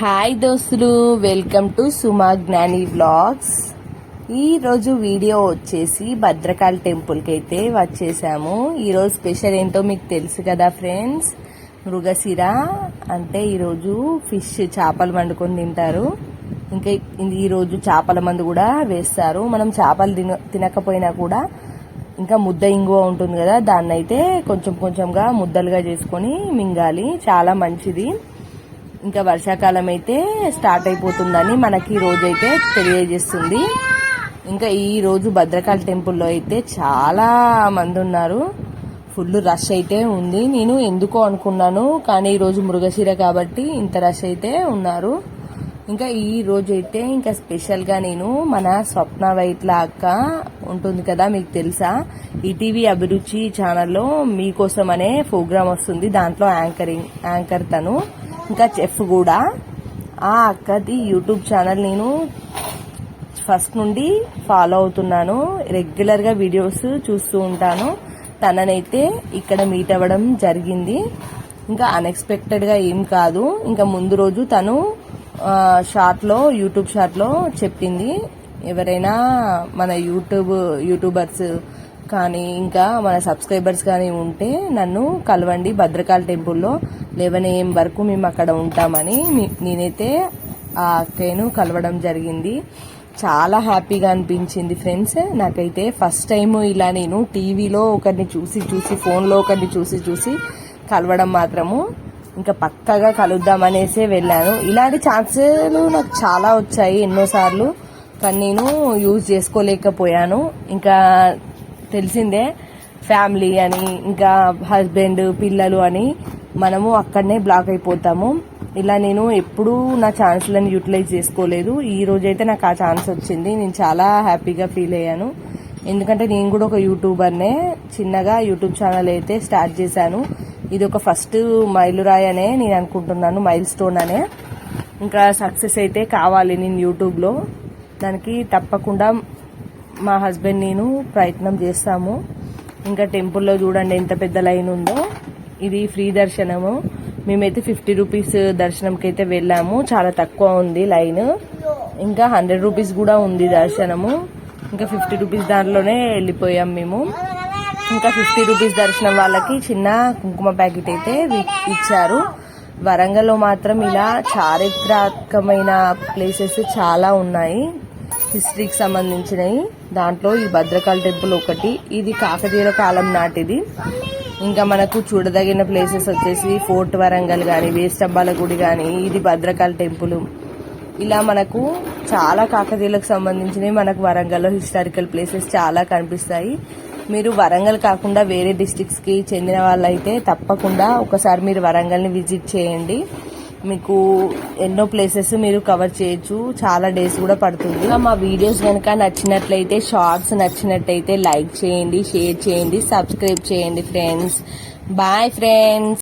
Hi దోస్తులు welcome to సుమా జ్ఞాని blogs ఈరోజు వీడియో వచ్చేసి భద్రకాళి టెంపుల్కి అయితే వచ్చేసాము. ఈరోజు స్పెషల్ ఏంటో మీకు తెలుసు కదా ఫ్రెండ్స్. మృగశిర అంటే ఈరోజు ఫిష్ చేపలు వండుకొని తింటారు. ఇంకా ఈరోజు చేపల మందు కూడా వేస్తారు. మనం చేపలు తిన తినకపోయినా కూడా ఇంకా ముద్ద ఇంగువ ఉంటుంది కదా దాన్ని అయితే కొంచెం కొంచెంగా ముద్దలుగా చేసుకొని మింగాలి. చాలా మంచిది. ఇంకా వర్షాకాలం అయితే స్టార్ట్ అయిపోతుందని మనకి ఈ రోజు అయితే తెలియజేస్తుంది. ఇంకా ఈ రోజు భద్రకాళి టెంపుల్లో అయితే చాలా మంది ఉన్నారు. ఫుల్ రష్ అయితే ఉంది. నేను ఎందుకో అనుకున్నాను కానీ ఈరోజు మృగశిర కాబట్టి ఇంత రష్ అయితే ఉన్నారు. ఇంకా ఈ రోజు అయితే ఇంకా స్పెషల్గా నేను మన స్వప్న వైట్ల అక్క ఉంటుంది కదా మీకు తెలుసా? ఈటీవీ అభిరుచి ఛానల్లో మీకోసం అనే ప్రోగ్రామ్ వస్తుంది. దాంట్లో యాంకరింగ్ యాంకర్ తను. ఇంకా చెఫ్ కూడా. ఆ అక్కది యూట్యూబ్ ఛానల్ నేను ఫస్ట్ నుండి ఫాలో అవుతున్నాను. రెగ్యులర్గా వీడియోస్ చూస్తూ ఉంటాను. తననైతే ఇక్కడ మీట్ అవ్వడం జరిగింది. ఇంకా అన్ఎక్స్పెక్టెడ్గా ఏం కాదు. ఇంకా ముందు రోజు తను షార్ట్లో యూట్యూబ్ షార్ట్లో చెప్పింది. ఎవరైనా మన యూట్యూబ్ యూట్యూబర్స్ కానీ ఇంకా మన సబ్స్క్రైబర్స్ కానీ ఉంటే నన్ను కలవండి. భద్రకాళి టెంపుల్లో లెవెన్ ఏఎం వరకు మేము అక్కడ ఉంటామని నేనైతే ఆ అక్కయ్యను కలవడం జరిగింది. చాలా హ్యాపీగా అనిపించింది ఫ్రెండ్స్. నాకైతే ఫస్ట్ టైం ఇలా నేను టీవీలో ఒకరిని చూసి చూసి ఫోన్లో ఒకరిని చూసి చూసి కలవడం మాత్రము ఇంకా పక్కగా కలుద్దామనేసే వెళ్ళాను. ఇలాంటి ఛాన్సులు నాకు చాలా వచ్చాయి ఎన్నోసార్లు కానీ నేను యూజ్ చేసుకోలేకపోయాను. ఇంకా తెలిసిందే. ఫ్యామిలీ అని ఇంకా హస్బెండ్ పిల్లలు అని మనము అక్కడనే బ్లాక్ అయిపోతాము. ఇలా నేను ఎప్పుడూ నా ఛాన్స్లను యూటిలైజ్ చేసుకోలేదు. ఈ రోజైతే నాకు ఆ ఛాన్స్ వచ్చింది. నేను చాలా హ్యాపీగా ఫీల్ అయ్యాను. ఎందుకంటే నేను కూడా ఒక యూట్యూబర్నే చిన్నగా యూట్యూబ్ ఛానల్ అయితే స్టార్ట్ చేశాను. ఇది ఒక ఫస్ట్ మైలురాయి అనే నేను అనుకుంటున్నాను మైల్ స్టోన్ అనే. ఇంకా సక్సెస్ అయితే కావాలి నేను యూట్యూబ్లో దానికి తప్పకుండా మా హస్బెండ్ నేను ప్రయత్నం చేస్తాము. ఇంకా టెంపుల్లో చూడండి ఎంత పెద్ద లైన్ ఉందో. ఇది ఫ్రీ దర్శనము. మేమైతే ఫిఫ్టీ రూపీస్ దర్శనంకి అయితే వెళ్ళాము. చాలా తక్కువ ఉంది లైన్. ఇంకా హండ్రెడ్ రూపీస్ కూడా ఉంది దర్శనము. ఇంకా ఫిఫ్టీ రూపీస్ దాంట్లోనే వెళ్ళిపోయాం మేము. ఇంకా ఫిఫ్టీ రూపీస్ దర్శనం వాళ్ళకి చిన్న కుంకుమ ప్యాకెట్ అయితే ఇచ్చారు. వరంగల్లో మాత్రం ఇలా చారిత్రాత్మకమైన ప్లేసెస్ చాలా ఉన్నాయి. హిస్టరీకి సంబంధించినవి. దాంట్లో ఈ భద్రకాళి టెంపుల్ ఒకటి ఇది కాకతీయుల కాలం నాటిది. ఇంకా మనకు చూడదగిన ప్లేసెస్ వచ్చేసి ఫోర్ట్ వరంగల్ కానీ వేస్టబ్బాల గుడి కానీ ఇది భద్రకాళి టెంపుల్. ఇలా మనకు చాలా కాకతీయులకు సంబంధించినవి మనకు వరంగల్లో హిస్టారికల్ ప్లేసెస్ చాలా కనిపిస్తాయి. మీరు వరంగల్ కాకుండా వేరే డిస్టిక్స్కి చెందిన చెందిన వాళ్ళైతే తప్పకుండా ఒకసారి మీరు వరంగల్ని విజిట్ చేయండి. మీకు ఎన్నో ప్లేసెస్ మీరు కవర్ చేయొచ్చు. చాలా డేస్ కూడా పడుతుంది. మా వీడియోస్ కనుక నచ్చినట్లయితే షార్ట్స్ నచ్చినట్లయితే లైక్ చేయండి షేర్ చేయండి సబ్స్క్రైబ్ చేయండి ఫ్రెండ్స్ బాయ్ ఫ్రెండ్స్